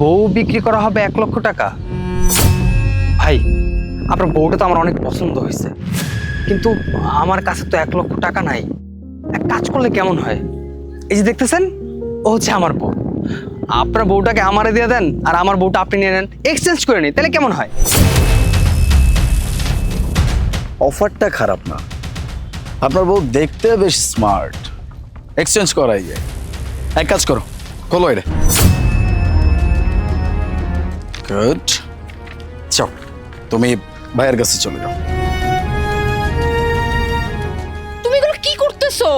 বউ বিক্রি করা হবে এক লক্ষ টাকা? ভাই, আপনার বউটা তো আমার অনেক পছন্দ হয়েছে। কিন্তু আমার কাছে তো এক লক্ষ টাকা নাই। এক কাজ করলে কেমন হয়? এই যে দেখতেছেন, ও হচ্ছে আমার বউ। আপনার বউটাকে আমারে দিয়ে দেন, আর আমার বউটা আপনি নিয়ে নেন। এক্সচেঞ্জ করে নিন, তাহলে কেমন হয়? অফারটা খারাপ না। আপনার বউ দেখতে বেশ স্মার্ট এক্সচেঞ্জ করাই যায়। এক কাজ করো, খোলো এটা। গুড চাও তুমি ভাইয়ের কাছে চলে যাও। তুমি এগুলো কি করতেছো?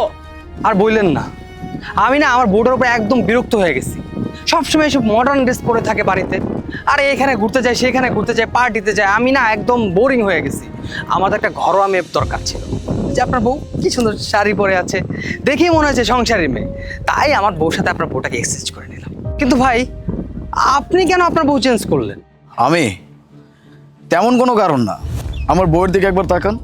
আর বললেন না। আমি না আমার বউটার উপর একদম বিরক্ত হয়ে গেছি। সবসময় এসব মডার্ন ড্রেস পরে থাকে বাড়িতে। আর এখানে ঘুরতে যায় সেখানে ঘুরতে যায় পার্টিতে যায়। আমি না একদম বোরিং হয়ে গেছি। আমার তো একটা ঘরোয়া মেয়ে দরকার ছিল। যে আপনার বউ কি সুন্দর শাড়ি পরে আছে। দেখেই মনে হচ্ছে সংসারী মেয়ে। তাই আমার বউর সাথে আপনার বউটাকে এক্সচেঞ্জ করে নিলাম। কিন্তু ভাই আপনি কেন আপনার বউ চেঞ্জ করলেন? আমি? তেমন কোনো কারণ না। আমার বউয়ের দিকে একবার তাকান।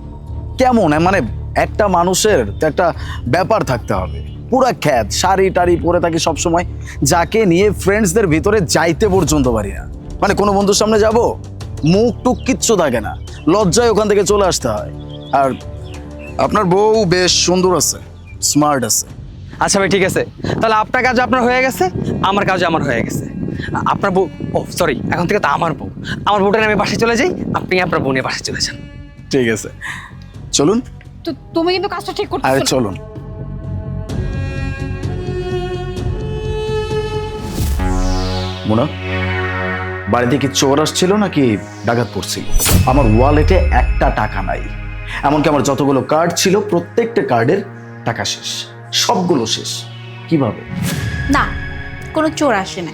কেমন? মানে একটা মানুষের তো একটা ব্যাপার থাকতে হবে। পুরা খ্যাত, শাড়ি টাড়ি পরে থাকি সবসময়। যাকে নিয়ে ফ্রেন্ডসদের ভিতরে যাইতে পর্যন্ত পারি না। মানে কোনো বন্ধুর সামনে যাব? মুখ টুক কিচ্ছু থাকে না। লজ্জায় ওখান থেকে চলে আসতে হয়। আর আপনার বউ বেশ সুন্দর আছে স্মার্ট আছে। আচ্ছা ভাই ঠিক আছে। তাহলে আপনার কাজ আপনার হয়ে গেছে আমার কাজ আমার হয়ে গেছে। আপনার বউ ও সরি এখন থেকে তো আমার বউ। আমার বউটা নিয়ে আমি বাসায় চলে যাই আপনি আপনার বোনের বাসায় চলে যান। ঠিক আছে। চলুন। তো তুমি কিন্তু কাজটা ঠিক আরে চলুন। মোনা বাড়িতে কি চোর আসছিল নাকি ডাকাত পড়ছিল? আমার ওয়ালেটে একটা টাকা নাই। এমনকি আমার যতগুলো কার্ড ছিল প্রত্যেকটা কার্ডের টাকা শেষ। সবগুলো শেষ। কীভাবে? না কোনো চোর আসে না।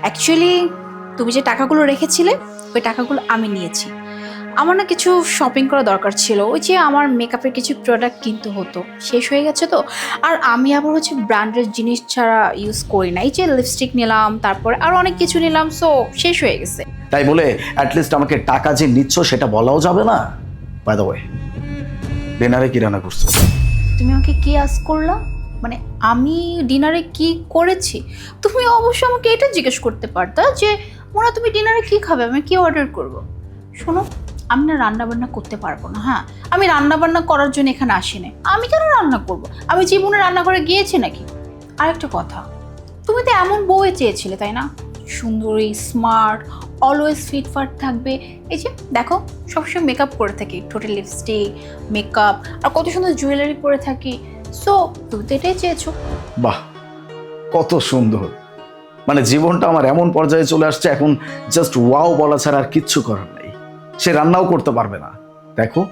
অ্যাকচুয়ালি তুমি যে টাকাগুলো রেখেছিলে ওই টাকাগুলো আমি নিয়েছি। আমার না কিছু শপিং করা দরকার ছিল। ওই যে আমার মেকআপের কিছু প্রোডাক্ট কিনতে হতো। শেষ হয়ে গেছে তো। আর আমি আবার হচ্ছে ব্র্যান্ডের জিনিস ছাড়া ইউজ করি না। এই যে লিপস্টিক নিলাম তারপরে আর অনেক কিছু নিলাম সো শেষ হয়ে গেছে। তাই বলে অ্যাটলিস্ট আমাকে টাকা যে নিচ্ছ সেটা বলাও যাবে না? বাই দ্য ওয়ে ডিনারে কি রান্না করছ? তুমি আমাকে কি আজ করলা? মানে আমি ডিনারে কি করেছি? তুমি অবশ্যই আমাকে এটা জিজ্ঞেস করতে পারতা যে, মোনা, তুমি ডিনারে কি খাবে? আমি কি অর্ডার করব? শোনো, আমি না রান্নাবান্না করতে পারব না হ্যাঁ? আমি রান্নাবান্না করার জন্য এখানে আসি আসিনি। আমি কেন রান্না করব? আমি জীবনে রান্না করে গিয়েছি নাকি? আরেকটা কথা, তুমি তো এমন বউয়ে চেয়েছিলে, তাই না? সুন্দরী স্মার্ট অলওয়েজ ফিটফাট থাকবে। এই যে, দেখো, সবসময় মেকআপ করে থাকি টোটাল লিপস্টিক মেকআপ আর কত সুন্দর জুয়েলারি পরে থাকি। সো তুমি তো এটাই চেয়েছো। বাহ, কত সুন্দর। মানে জীবনটা আমার এমন পর্যায়ে চলে আসছে, এখন জাস্ট ওয়াও বলা ছাড়া আর কিচ্ছু করার নেই। সে রান্নাও করতে পারবে না। দেখো,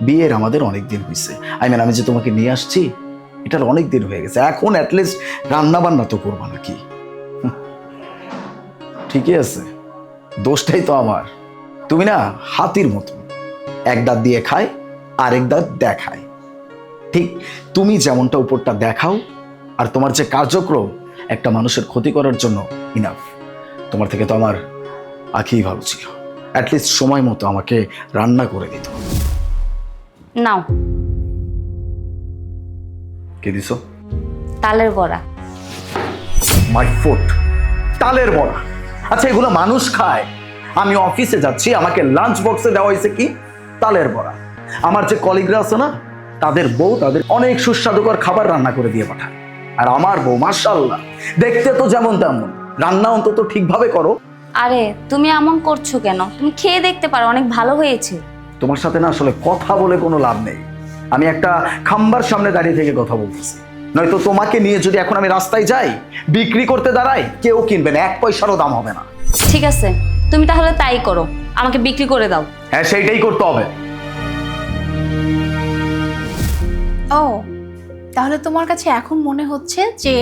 বিয়ের আমাদের অনেক দিন হয়েছে আই মিন আমি যে তোমাকে নিয়ে আসছি, এটার অনেক দিন হয়ে গেছে। এখন অ্যাটলিস্ট রান্না বান্না তো করবা নাকি। ঠিকই আছে। দোষটাই তো আমার। তুমি না হাতির মতো। এক দাঁত দিয়ে খায় আরেক দাঁত দেখায়। ঠিক তুমি যেমনটা উপরটা দেখাও আর তোমার যে কার্যক্রম একটা মানুষের ক্ষতি করার জন্য ইনাফ তোমার থেকে তো আমার আখিই ভালো ছিল। অ্যাটলিস্ট সময় মতো আমাকে রান্না করে দিত। নাও। কে দিছো? তালের বড়া। মাই ফুট তালের বড়া। আচ্ছা এগুলো মানুষ খায়। আমি অফিসে যাচ্ছি আমাকে লাঞ্চ বক্সে দেওয়া হয়েছে কি? তালের বড়া। আমার যে কলিগরা আছে না তাদের বউ তাদের অনেক সুস্বাদুকর খাবার রান্না করে দিয়ে পাঠায়। আর আমার বউ মার্শাল্লাহ দেখতে তো যেমন তেমন। রান্না অন্তত ঠিকভাবে করো। আরে তুমি এমন করছ কেন? তুমি খেয়ে দেখতে পারো অনেক ভালো হয়েছে। তোমার সাথে না আসলে কথা বলে কোনো লাভ নেই। আমি একটা খাম্বার সামনে দাঁড়িয়ে থেকে কথা বলতেছি। নয়তো তোমাকে নিয়ে যদি এখন আমি রাস্তায় যাই বিক্রি করতে দাঁড়াই কেউ কিনবে না এক পয়সারও দাম হবে না। ঠিক আছে তুমি তাহলে তাই করো আমাকে বিক্রি করে দাও। হ্যাঁ সেইটাই করতে হবে। ও তাহলে তোমার কাছে এখন মনে হচ্ছে যে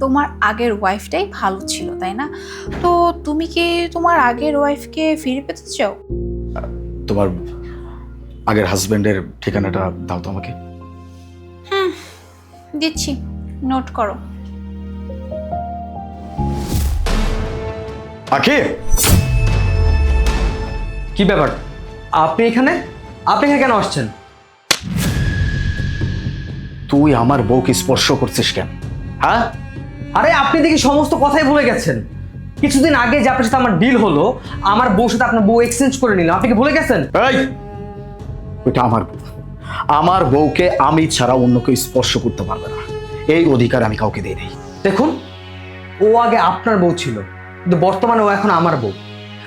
তোমার আগের ওয়াইফটাই ভালো ছিল তাই না? তো তুমি কি তোমার আগের ওয়াইফকে ফিরে পেতে চাও? তোমার আগের হাজবেন্ডের ঠিকানাটা দাও তো আমাকে। দিচ্ছি নোট করো। আখি কি ব্যাপার? আপনি এখানে? আপনি এখানে কেন আসছেন? তুই আমার বউকে স্পর্শ করছিস কেন? হ্যাঁ? আরে আপনি দেখি সমস্ত কথাই ভুলে গেছেন। কিছুদিন আগে যে আপনার সাথে আমার ডিল হলো আমার বউর সাথে আপনার বউ এক্সচেঞ্জ করে নিলাম। আপনি কি ভুলে গেছেন? এই! ওইটা আমার বউ। আমার বউকে আমি ছাড়া অন্য কেউ স্পর্শ করতে পারবে না। এই অধিকার আমি কাউকে দিই। নেই দেখুন ও আগে আপনার বউ ছিল কিন্তু বর্তমানে ও এখন আমার বউ।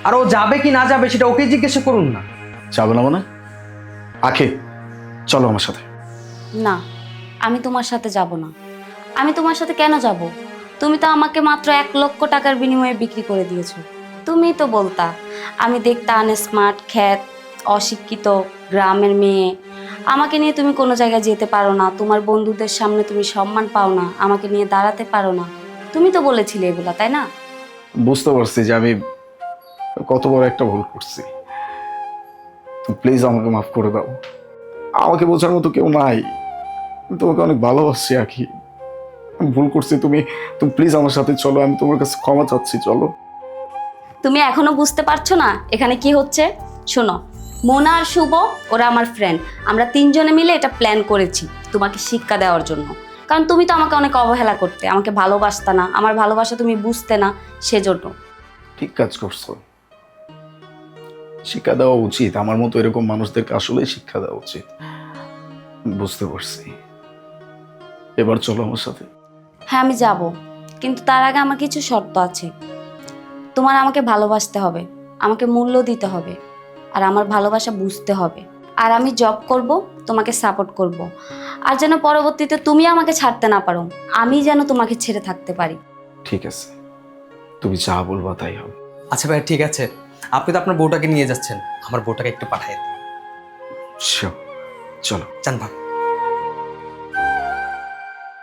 আর ও যাবে কি না যাবে সেটা ওকে জিজ্ঞাসা করুন না। যাবে না মানে? আখে চলো আমার সাথে। না আমি তোমার সাথে যাব না। আমি তোমার সাথে কেন যাব? তুমি তো আমাকে মাত্র এক লক্ষ টাকার বিনিময়ে বিক্রি করে দিয়েছ। তুমি তো বলতা আমি দেখতে আনস্মার্ট খ্যাত অশিক্ষিত গ্রামের মেয়ে আমাকে নিয়ে তুমি কোনো জায়গায় যেতে পারো না তোমার বন্ধুদের সামনে তুমি সম্মান পাও না আমাকে নিয়ে দাঁড়াতে পারো না। তুমি তো বলেছিলে এগুলা তাই না? বুঝতে পারছি যে আমি কত বড় একটা ভুল করছি। প্লিজ আমাকে মাফ করে দাও। আমাকে বোঝার মতো কেউ নাই। তোমাকে অনেক ভালোবাসছি আখি। আমি ভুল করছি তুমি তুমি প্লিজ আমার সাথে চলো আমি তোমার কাছে ক্ষমা চাচ্ছি চলো। তুমি এখনও বুঝতে পারছ না এখানে কি হচ্ছে? শোনো মোনা আর শুভ ওরা আমার ফ্রেন্ড আমরা তিনজনে মিলে এটা প্ল্যান করেছি তোমাকে শিক্ষা দেওয়ার জন্য। কারণ তুমি তো আমাকে অনেক অবহেলা করতে আমাকে ভালোবাসতে না। আমার ভালোবাসা তুমি বুঝতে না সেজন্য। ঠিক কাজ করছ। শিক্ষা দেওয়া উচিত। আমার মতো এরকম মানুষদেরকে আসলে শিক্ষা দেওয়া উচিত। বুঝতে পারছি। এবার চলো আমার সাথে। হ্যাঁ আমি যাব। কিন্তু তার আগে আমার কিছু শর্ত আছে। তোমার আমাকে ভালোবাসতে হবে। আমাকে মূল্য দিতে হবে। আর আমার ভালোবাসা বুঝতে হবে। আর আমি জব করব তোমাকে সাপোর্ট করব। আর যেন পরবর্তীতে তুমি আমাকে ছাড়তে না পারো আমি যেন তোমাকে ছেড়ে থাকতে পারি। ঠিক আছে। তুমি যা বলব তাই হবে। আচ্ছা ভাই ঠিক আছে। আপনি তো আপনার বউটাকে নিয়ে যাচ্ছেন। আমার বউটাকে একটু পাঠাই দিন. চলো। চান ভাই।